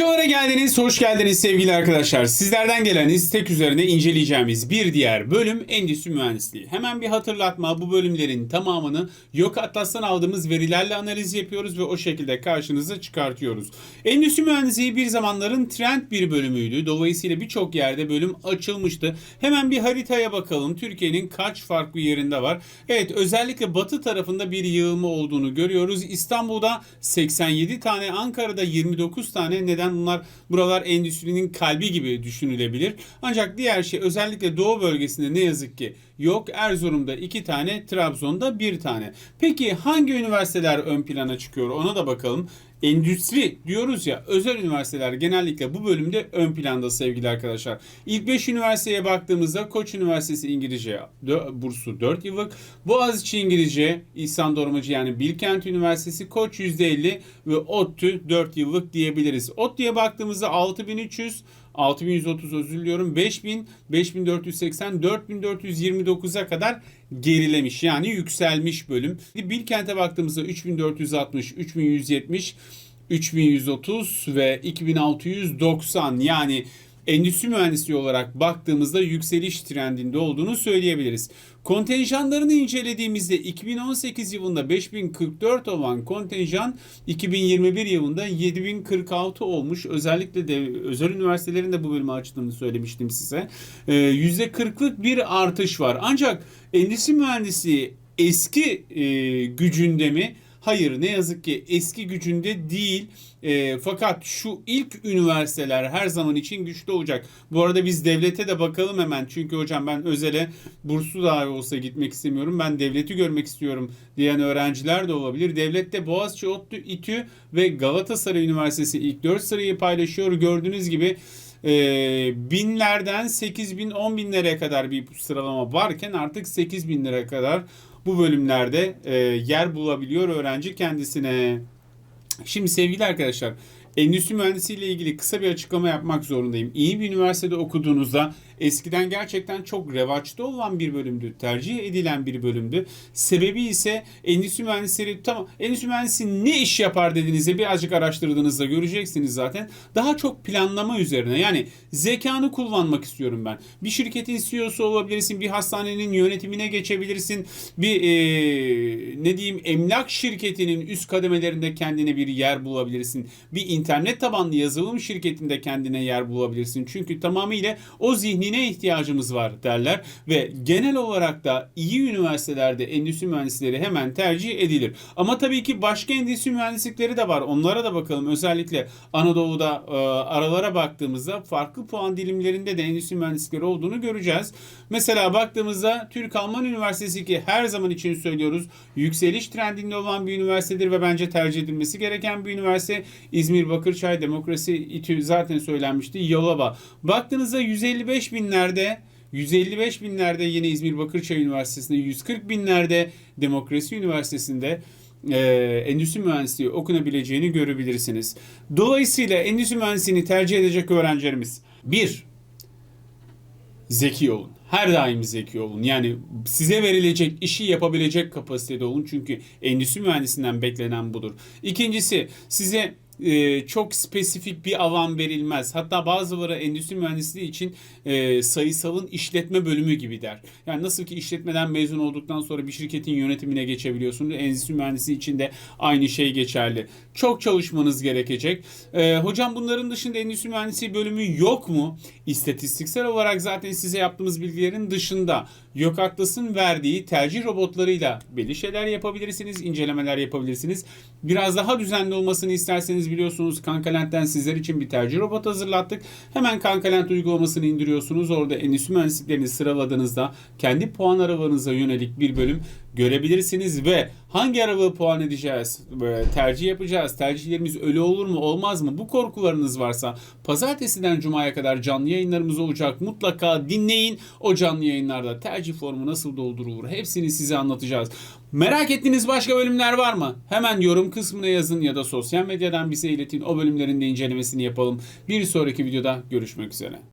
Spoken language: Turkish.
Hocalara geldiniz, hoş geldiniz sevgili arkadaşlar. Sizlerden gelen istek üzerine inceleyeceğimiz bir diğer bölüm endüstri mühendisliği. Hemen bir hatırlatma bu bölümlerin tamamını Yok Atlas'tan aldığımız verilerle analiz yapıyoruz ve o şekilde karşınıza çıkartıyoruz. Endüstri mühendisliği bir zamanların trend bir bölümüydü. Dolayısıyla birçok yerde bölüm açılmıştı. Hemen bir haritaya bakalım. Türkiye'nin kaç farklı yerinde var? Evet özellikle batı tarafında bir yığılma olduğunu görüyoruz. İstanbul'da 87 tane, Ankara'da 29 tane. Neden bunlar buralar endüstrinin kalbi gibi düşünülebilir. Ancak diğer şey özellikle doğu bölgesinde ne yazık ki yok. Erzurum'da 2 tane, Trabzon'da 1 tane. Peki hangi üniversiteler ön plana çıkıyor? Ona da bakalım. Endüstri diyoruz ya özel üniversiteler genellikle bu bölümde ön planda sevgili arkadaşlar. İlk 5 üniversiteye baktığımızda Koç Üniversitesi İngilizce bursu 4 yıllık. Boğaziçi İngilizce, İhsan Dormacı yani Bilkent Üniversitesi Koç %50 ve ODTÜ 4 yıllık diyebiliriz. ODTÜ'ye baktığımızda 6300 6130 özür diliyorum. 5000, 5480, 4429'a kadar gerilemiş. Yani yükselmiş bölüm. Bilkent'e baktığımızda 3460, 3170, 3130 ve 2690 yani endüstri mühendisliği olarak baktığımızda yükseliş trendinde olduğunu söyleyebiliriz. Kontenjanlarını incelediğimizde 2018 yılında 5044 olan kontenjan 2021 yılında 7046 olmuş. Özellikle de özel üniversitelerin de bu bölümü açtığını söylemiştim size. Ee, %40'lık bir artış var. Ancak endüstri mühendisliği eski e, gücünde mi? Hayır ne yazık ki eski gücünde değil. E, fakat şu ilk üniversiteler her zaman için güçlü olacak. Bu arada biz devlete de bakalım hemen. Çünkü hocam ben özele burslu dahi olsa gitmek istemiyorum. Ben devleti görmek istiyorum diyen öğrenciler de olabilir. Devlette Boğaziçi, ODTÜ, İTÜ ve Galatasaray Üniversitesi ilk 4 sırayı paylaşıyor. Gördüğünüz gibi e, binlerden 8 bin 10 binlere kadar bir sıralama varken artık 8 binlere kadar bu bölümlerde e, yer bulabiliyor öğrenci kendisine. Şimdi sevgili arkadaşlar endüstri mühendisliği ile ilgili kısa bir açıklama yapmak zorundayım. İyi bir üniversitede okuduğunuzda eskiden gerçekten çok revaçta olan bir bölümdü. Tercih edilen bir bölümdü. Sebebi ise endüstri mühendisleri tamam endüstri mühendisi ne iş yapar dediğinizde birazcık araştırdığınızda göreceksiniz zaten. Daha çok planlama üzerine yani zekanı kullanmak istiyorum ben. Bir şirketin CEO'su olabilirsin. Bir hastanenin yönetimine geçebilirsin. Bir e, ne diyeyim emlak şirketinin üst kademelerinde kendine bir yer bulabilirsin. Bir internet tabanlı yazılım şirketinde kendine yer bulabilirsin. Çünkü tamamıyla o zihnine ihtiyacımız var derler ve genel olarak da iyi üniversitelerde endüstri mühendisleri hemen tercih edilir. Ama tabii ki başka endüstri mühendislikleri de var. Onlara da bakalım. Özellikle Anadolu'da e, aralara baktığımızda farklı puan dilimlerinde de endüstri mühendislikleri olduğunu göreceğiz. Mesela baktığımızda Türk Alman Üniversitesi ki her zaman için söylüyoruz yükseliş trendinde olan bir üniversitedir ve bence tercih edilmesi gereken bir üniversite. İzmir Bakırçay Demokrasi İTÜ zaten söylenmişti. Yalova. Baktığınızda 155 binlerde 155 binlerde yine İzmir Bakırçay Üniversitesi'nde 140 binlerde Demokrasi Üniversitesi'nde e, endüstri mühendisliği okunabileceğini görebilirsiniz. Dolayısıyla endüstri mühendisliğini tercih edecek öğrencilerimiz bir zeki olun. Her daim zeki olun. Yani size verilecek işi yapabilecek kapasitede olun. Çünkü endüstri mühendisinden beklenen budur. İkincisi size e, çok spesifik bir alan verilmez. Hatta bazıları endüstri mühendisliği için e, sayısalın işletme bölümü gibi der. Yani nasıl ki işletmeden mezun olduktan sonra bir şirketin yönetimine geçebiliyorsunuz. Endüstri mühendisliği için de aynı şey geçerli. Çok çalışmanız gerekecek. E, hocam bunların dışında endüstri mühendisliği bölümü yok mu? İstatistiksel olarak zaten size yaptığımız bilgilerin dışında Yok Atlas'ın verdiği tercih robotlarıyla belli şeyler yapabilirsiniz, incelemeler yapabilirsiniz. Biraz daha düzenli olmasını isterseniz biliyorsunuz Kankalent'ten sizler için bir tercih robot hazırlattık. Hemen Kankalent uygulamasını indiriyorsunuz. Orada endüstri mühendisliklerini sıraladığınızda kendi puan aralarınıza yönelik bir bölüm görebilirsiniz ve hangi aralığı puan edeceğiz, tercih yapacağız, tercihlerimiz ölü olur mu olmaz mı bu korkularınız varsa pazartesiden cumaya kadar canlı yayınlarımız olacak mutlaka dinleyin o canlı yayınlarda tercih formu nasıl doldurulur hepsini size anlatacağız. Merak ettiğiniz başka bölümler var mı? Hemen yorum kısmına yazın ya da sosyal medyadan bize iletin o bölümlerin de incelemesini yapalım. Bir sonraki videoda görüşmek üzere.